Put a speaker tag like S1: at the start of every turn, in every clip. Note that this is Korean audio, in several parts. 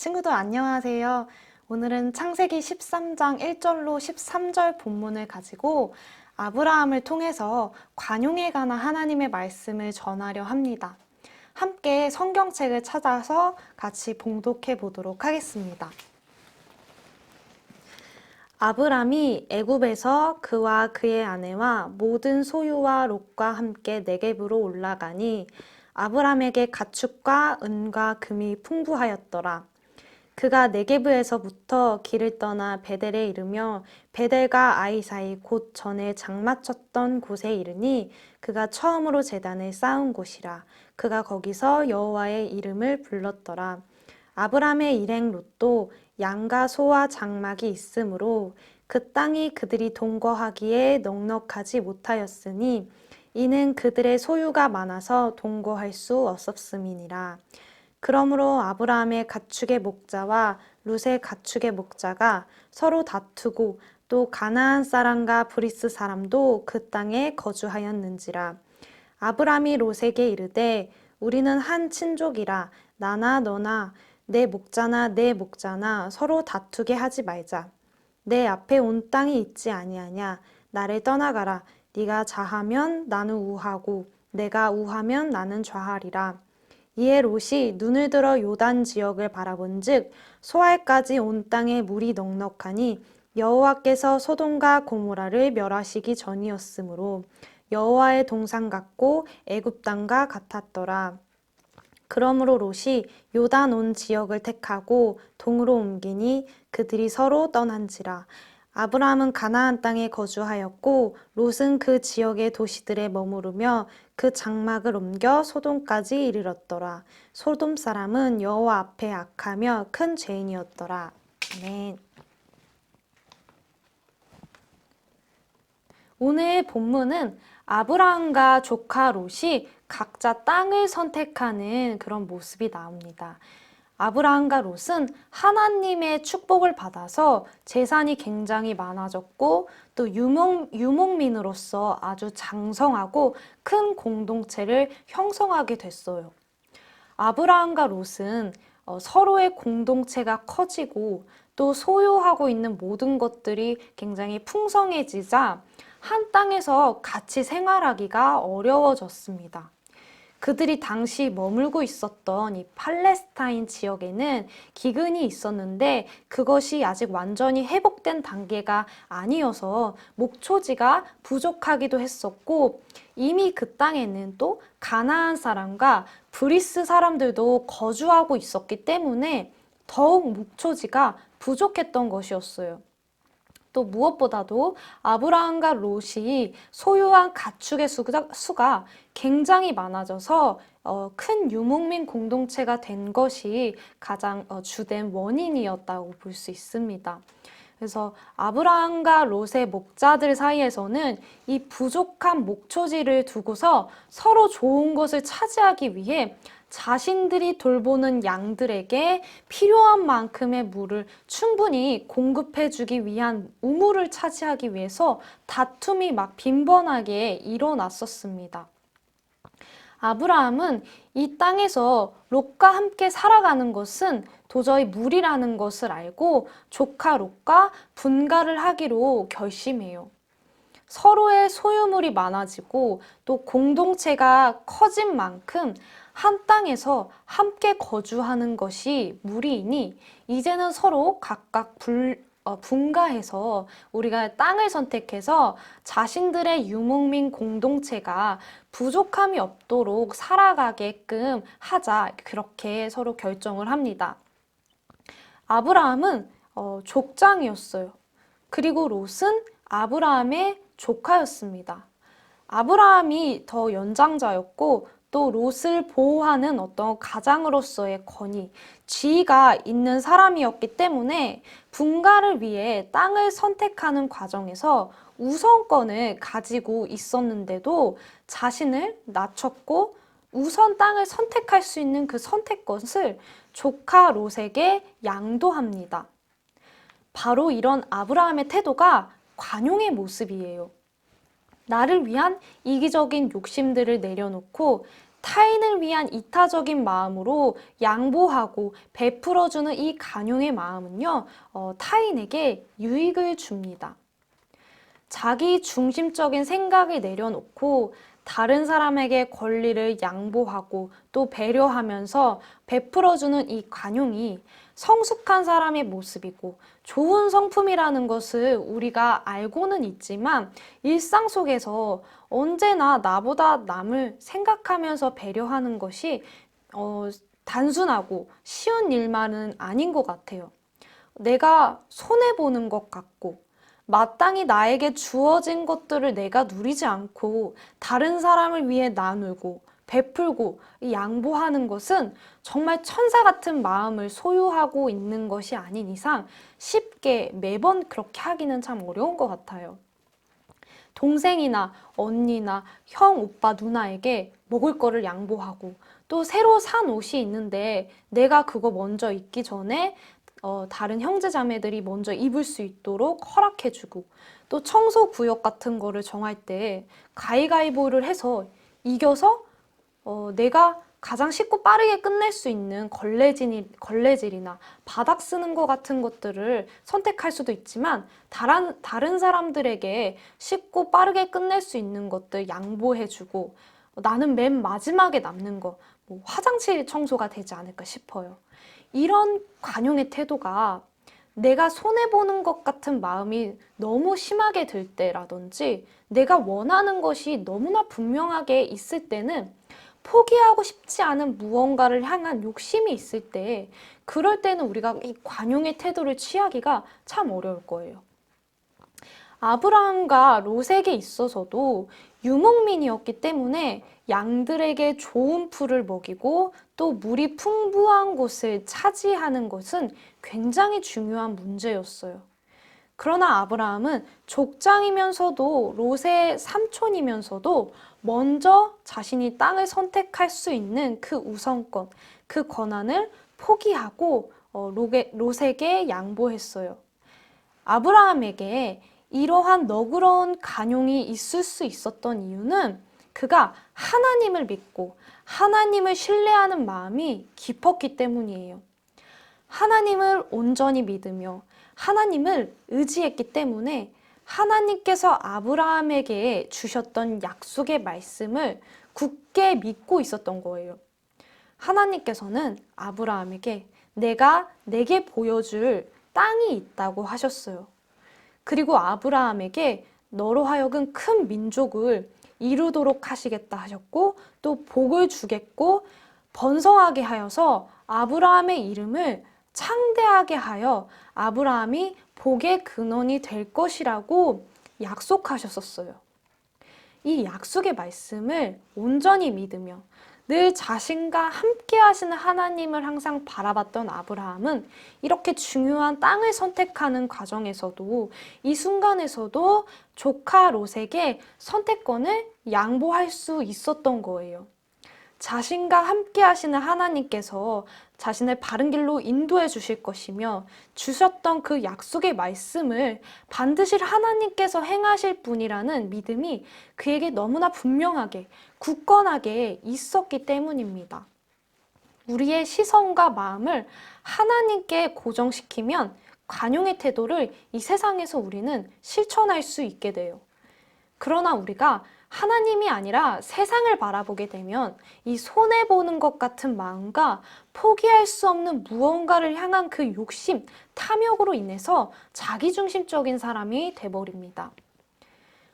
S1: 친구들 안녕하세요. 오늘은 창세기 13장 1절로 13절 본문을 가지고 아브라함을 통해서 관용에 관한 하나님의 말씀을 전하려 합니다. 함께 성경책을 찾아서 같이 봉독해 보도록 하겠습니다. 아브람이 애굽에서 그와 그의 아내와 모든 소유와 롯과 함께 네겝으로 올라가니 아브람에게 가축과 은과 금이 풍부하였더라. 그가 네게브에서부터 길을 떠나 베델에 이르며 베델과 아이 사이 곧 전에 장마쳤던 곳에 이르니 그가 처음으로 제단을 쌓은 곳이라 그가 거기서 여호와의 이름을 불렀더라. 아브람의 일행 롯도 양과 소와 장막이 있으므로 그 땅이 그들이 동거하기에 넉넉하지 못하였으니 이는 그들의 소유가 많아서 동거할 수 없었음이니라 그러므로 아브라함의 가축의 목자와 룻의 가축의 목자가 서로 다투고 또 가나안 사람과 브리스 사람도 그 땅에 거주하였는지라. 아브라함이 롯에게 이르되 우리는 한 친족이라 나나 너나 내 목자나 내 목자나 서로 다투게 하지 말자. 내 앞에 온 땅이 있지 아니하냐? 나를 떠나가라. 네가 자하면 나는 우하고 내가 우하면 나는 좌하리라 이에 롯이 눈을 들어 요단 지역을 바라본즉 소알까지 온 땅에 물이 넉넉하니 여호와께서 소돔과 고모라를 멸하시기 전이었으므로 여호와의 동산 같고 애굽 땅과 같았더라. 그러므로 롯이 요단 온 지역을 택하고 동으로 옮기니 그들이 서로 떠난지라. 아브라함은 가나안 땅에 거주하였고 롯은 그 지역의 도시들에 머무르며 그 장막을 옮겨 소돔까지 이르렀더라. 소돔 사람은 여호와 앞에 악하며 큰 죄인이었더라. 아멘. 오늘 본문은 아브라함과 조카 롯이 각자 땅을 선택하는 그런 모습이 나옵니다. 아브라함과 롯은 하나님의 축복을 받아서 재산이 굉장히 많아졌고 또 유목, 유목민으로서 아주 장성하고 큰 공동체를 형성하게 됐어요. 아브라함과 롯은 어, 서로의 공동체가 커지고 또 소유하고 있는 모든 것들이 굉장히 풍성해지자 한 땅에서 같이 생활하기가 어려워졌습니다. 그들이 당시 머물고 있었던 이 팔레스타인 지역에는 기근이 있었는데 그것이 아직 완전히 회복된 단계가 아니어서 목초지가 부족하기도 했었고 이미 그 땅에는 또 가나안 사람과 브리스 사람들도 거주하고 있었기 때문에 더욱 목초지가 부족했던 것이었어요. 또 무엇보다도 아브라함과 롯이 소유한 가축의 수가 굉장히 많아져서 어, 큰 유목민 공동체가 된 것이 가장 어, 주된 원인이었다고 볼 수 있습니다. 그래서 아브라함과 롯의 목자들 사이에서는 이 부족한 목초지를 두고서 서로 좋은 것을 차지하기 위해 자신들이 돌보는 양들에게 필요한 만큼의 물을 충분히 공급해 주기 위한 우물을 차지하기 위해서 다툼이 막 빈번하게 일어났었습니다. 아브라함은 이 땅에서 롯과 함께 살아가는 것은 도저히 무리라는 것을 알고 조카 롯과 분가를 하기로 결심해요. 서로의 소유물이 많아지고 또 공동체가 커진 만큼 한 땅에서 함께 거주하는 것이 무리이니 이제는 서로 각각 불, 어, 분가해서 우리가 땅을 선택해서 자신들의 유목민 공동체가 부족함이 없도록 살아가게끔 하자 그렇게 서로 결정을 합니다. 아브라함은 어, 족장이었어요. 그리고 롯은 아브라함의 조카였습니다. 아브라함이 더 연장자였고 또 롯을 보호하는 어떤 가장으로서의 권위, 지위가 있는 사람이었기 때문에 분가를 위해 땅을 선택하는 과정에서 우선권을 가지고 있었는데도 자신을 낮췄고 우선 땅을 선택할 수 있는 그 선택권을 조카 롯에게 양도합니다. 바로 이런 아브라함의 태도가 관용의 모습이에요. 나를 위한 이기적인 욕심들을 내려놓고 타인을 위한 이타적인 마음으로 양보하고 베풀어주는 이 간용의 마음은요, 어, 타인에게 유익을 줍니다. 자기 중심적인 생각을 내려놓고 다른 사람에게 권리를 양보하고 또 배려하면서 베풀어주는 이 관용이 성숙한 사람의 모습이고 좋은 성품이라는 것을 우리가 알고는 있지만 일상 속에서 언제나 나보다 남을 생각하면서 배려하는 것이 어, 단순하고 쉬운 일만은 아닌 것 같아요. 내가 손해보는 것 같고 마땅히 나에게 주어진 것들을 내가 누리지 않고 다른 사람을 위해 나누고 베풀고 양보하는 것은 정말 천사 같은 마음을 소유하고 있는 것이 아닌 이상 쉽게 매번 그렇게 하기는 참 어려운 것 같아요. 동생이나 언니나 형, 오빠, 누나에게 먹을 거를 양보하고 또 새로 산 옷이 있는데 내가 그거 먼저 입기 전에 어, 다른 형제 자매들이 먼저 입을 수 있도록 허락해주고 또 청소 구역 같은 거를 정할 때 가위가위보를 해서 이겨서 어, 내가 가장 쉽고 빠르게 끝낼 수 있는 걸레질, 걸레질이나 바닥 쓰는 것 같은 것들을 선택할 수도 있지만 다른, 다른 사람들에게 쉽고 빠르게 끝낼 수 있는 것들 양보해주고 나는 맨 마지막에 남는 거, 뭐 화장실 청소가 되지 않을까 싶어요. 이런 관용의 태도가 내가 손해보는 것 같은 마음이 너무 심하게 들 때라든지 내가 원하는 것이 너무나 분명하게 있을 때는 포기하고 싶지 않은 무언가를 향한 욕심이 있을 때 그럴 때는 우리가 이 관용의 태도를 취하기가 참 어려울 거예요. 아브라함과 롯에게 있어서도 유목민이었기 때문에 양들에게 좋은 풀을 먹이고 또 물이 풍부한 곳을 차지하는 것은 굉장히 중요한 문제였어요. 그러나 아브라함은 족장이면서도 롯의 삼촌이면서도 먼저 자신이 땅을 선택할 수 있는 그 우선권, 그 권한을 포기하고 어, 롯에, 롯에게 양보했어요. 아브라함에게 이러한 너그러운 간용이 있을 수 있었던 이유는 그가 하나님을 믿고 하나님을 신뢰하는 마음이 깊었기 때문이에요. 하나님을 온전히 믿으며 하나님을 의지했기 때문에 하나님께서 아브라함에게 주셨던 약속의 말씀을 굳게 믿고 있었던 거예요. 하나님께서는 아브라함에게 내가 내게 보여줄 땅이 있다고 하셨어요. 그리고 아브라함에게 너로 하여금 큰 민족을 이루도록 하시겠다 하셨고 또 복을 주겠고 번성하게 하여서 아브라함의 이름을 창대하게 하여 아브라함이 복의 근원이 될 것이라고 약속하셨었어요. 이 약속의 말씀을 온전히 믿으며 늘 자신과 함께 하시는 하나님을 항상 바라봤던 아브라함은 이렇게 중요한 땅을 선택하는 과정에서도 이 순간에서도 조카 롯에게 선택권을 양보할 수 있었던 거예요. 자신과 함께 하시는 하나님께서 자신을 바른 길로 인도해 주실 것이며 주셨던 그 약속의 말씀을 반드시 하나님께서 행하실 분이라는 믿음이 그에게 너무나 분명하게 굳건하게 있었기 때문입니다. 우리의 시선과 마음을 하나님께 고정시키면 관용의 태도를 이 세상에서 우리는 실천할 수 있게 돼요. 그러나 우리가 하나님이 아니라 세상을 바라보게 되면 이 손해보는 것 같은 마음과 포기할 수 없는 무언가를 향한 그 욕심, 탐욕으로 인해서 자기중심적인 사람이 돼버립니다.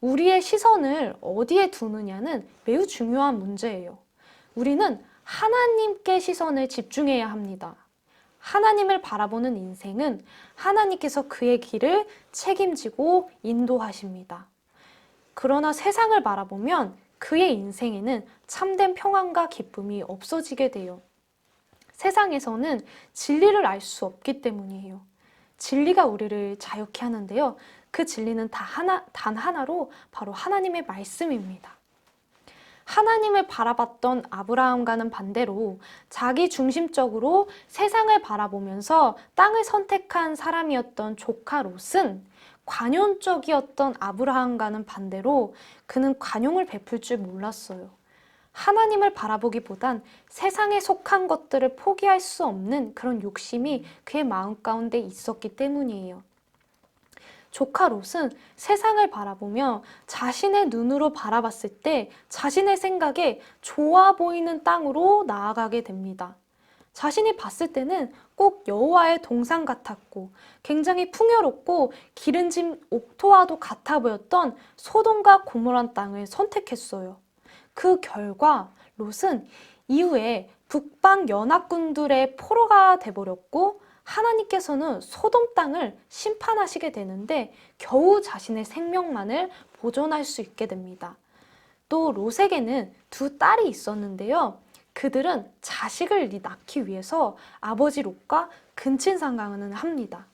S1: 우리의 시선을 어디에 두느냐는 매우 중요한 문제예요. 우리는 하나님께 시선을 집중해야 합니다. 하나님을 바라보는 인생은 하나님께서 그의 길을 책임지고 인도하십니다. 그러나 세상을 바라보면 그의 인생에는 참된 평안과 기쁨이 없어지게 돼요. 세상에서는 진리를 알 수 없기 때문이에요. 진리가 우리를 자유케 하는데요. 그 진리는 다 하나, 단 하나로 바로 하나님의 말씀입니다. 하나님을 바라봤던 아브라함과는 반대로 자기 중심적으로 세상을 바라보면서 땅을 선택한 사람이었던 조카 롯은 관용적이었던 아브라함과는 반대로 그는 관용을 베풀 줄 몰랐어요. 하나님을 바라보기보단 세상에 속한 것들을 포기할 수 없는 그런 욕심이 그의 마음 가운데 있었기 때문이에요. 조카 롯은 세상을 바라보며 자신의 눈으로 바라봤을 때 자신의 생각에 좋아 보이는 땅으로 나아가게 됩니다. 자신이 봤을 때는 꼭 여호와의 동상 같았고 굉장히 풍요롭고 기름진 옥토와도 같아 보였던 소돔과 고모란 땅을 선택했어요. 그 결과 롯은 이후에 북방 연합군들의 포로가 돼버렸고 하나님께서는 소돔 땅을 심판하시게 되는데 겨우 자신의 생명만을 보존할 수 있게 됩니다. 또 롯에게는 두 딸이 있었는데요. 그들은 자식을 낳기 위해서 아버지 롯과 근친상간을 합니다.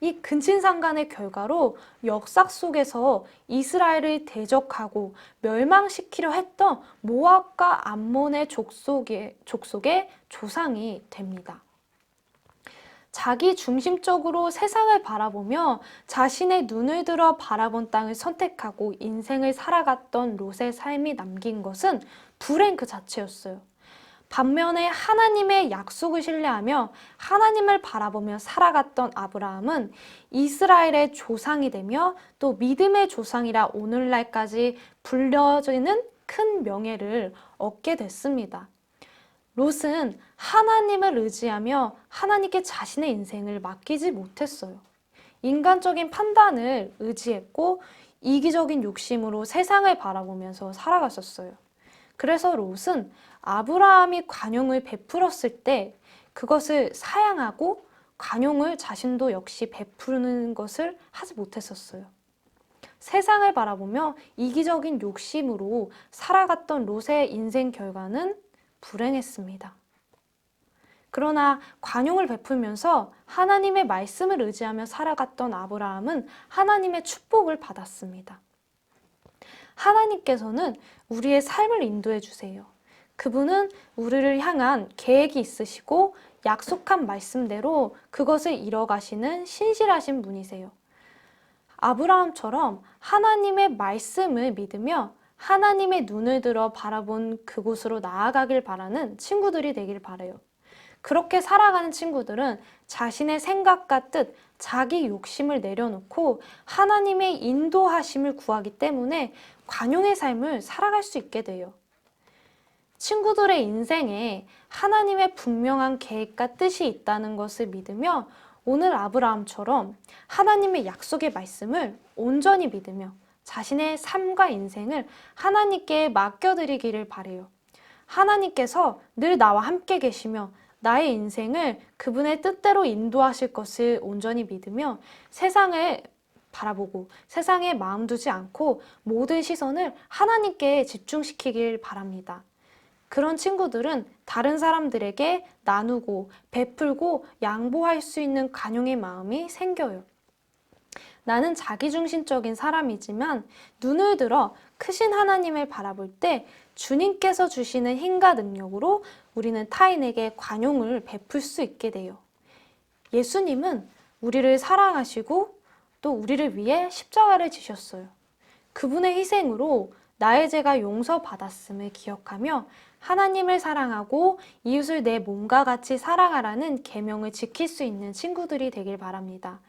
S1: 이 근친상간의 결과로 역사 속에서 이스라엘을 대적하고 멸망시키려 했던 모압과 암몬의 족속의, 족속의 조상이 됩니다. 자기 중심적으로 세상을 바라보며 자신의 눈을 들어 바라본 땅을 선택하고 인생을 살아갔던 롯의 삶이 남긴 것은 불행 그 자체였어요. 반면에 하나님의 약속을 신뢰하며 하나님을 바라보며 살아갔던 아브라함은 이스라엘의 조상이 되며 또 믿음의 조상이라 오늘날까지 불려지는 큰 명예를 얻게 됐습니다. 롯은 하나님을 의지하며 하나님께 자신의 인생을 맡기지 못했어요. 인간적인 판단을 의지했고 이기적인 욕심으로 세상을 바라보면서 살아갔었어요. 그래서 롯은 아브라함이 관용을 베풀었을 때 그것을 사양하고 관용을 자신도 역시 베푸는 것을 하지 못했었어요. 세상을 바라보며 이기적인 욕심으로 살아갔던 롯의 인생 결과는 불행했습니다. 그러나 관용을 베풀면서 하나님의 말씀을 의지하며 살아갔던 아브라함은 하나님의 축복을 받았습니다. 하나님께서는 우리의 삶을 인도해 주세요. 그분은 우리를 향한 계획이 있으시고 약속한 말씀대로 그것을 이뤄가시는 신실하신 분이세요. 아브라함처럼 하나님의 말씀을 믿으며 하나님의 눈을 들어 바라본 그곳으로 나아가길 바라는 친구들이 되길 바래요. 그렇게 살아가는 친구들은 자신의 생각과 뜻, 자기 욕심을 내려놓고 하나님의 인도하심을 구하기 때문에 관용의 삶을 살아갈 수 있게 돼요. 친구들의 인생에 하나님의 분명한 계획과 뜻이 있다는 것을 믿으며 오늘 아브라함처럼 하나님의 약속의 말씀을 온전히 믿으며 자신의 삶과 인생을 하나님께 맡겨드리기를 바래요. 하나님께서 늘 나와 함께 계시며 나의 인생을 그분의 뜻대로 인도하실 것을 온전히 믿으며 세상을 바라보고 세상에 마음 두지 않고 모든 시선을 하나님께 집중시키길 바랍니다. 그런 친구들은 다른 사람들에게 나누고 베풀고 양보할 수 있는 관용의 마음이 생겨요. 나는 자기중심적인 사람이지만 눈을 들어 크신 하나님을 바라볼 때 주님께서 주시는 힘과 능력으로 우리는 타인에게 관용을 베풀 수 있게 돼요. 예수님은 우리를 사랑하시고 또 우리를 위해 십자가를 지셨어요. 그분의 희생으로 나의 죄가 용서받았음을 기억하며 하나님을 사랑하고 이웃을 내 몸과 같이 사랑하라는 계명을 지킬 수 있는 친구들이 되길 바랍니다.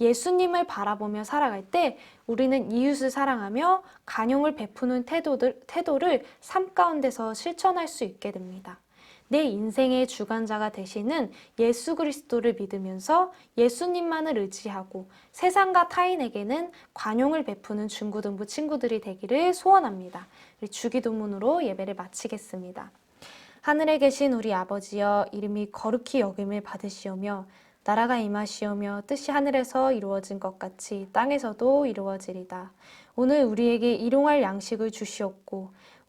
S1: 예수님을 바라보며 살아갈 때 우리는 이웃을 사랑하며 간용을 베푸는 태도들, 태도를 삶 가운데서 실천할 수 있게 됩니다. 내 인생의 주관자가 되시는 예수 그리스도를 믿으면서 예수님만을 의지하고 세상과 타인에게는 관용을 베푸는 중고등부 친구들이 되기를 소원합니다. 주기도문으로 예배를 마치겠습니다. 하늘에 계신 우리 아버지여 이름이 거룩히 여김을 받으시오며 나라가 임하시오며 뜻이 하늘에서 이루어진 것 같이 땅에서도 이루어지리다. 오늘 우리에게 일용할 양식을 주시옵고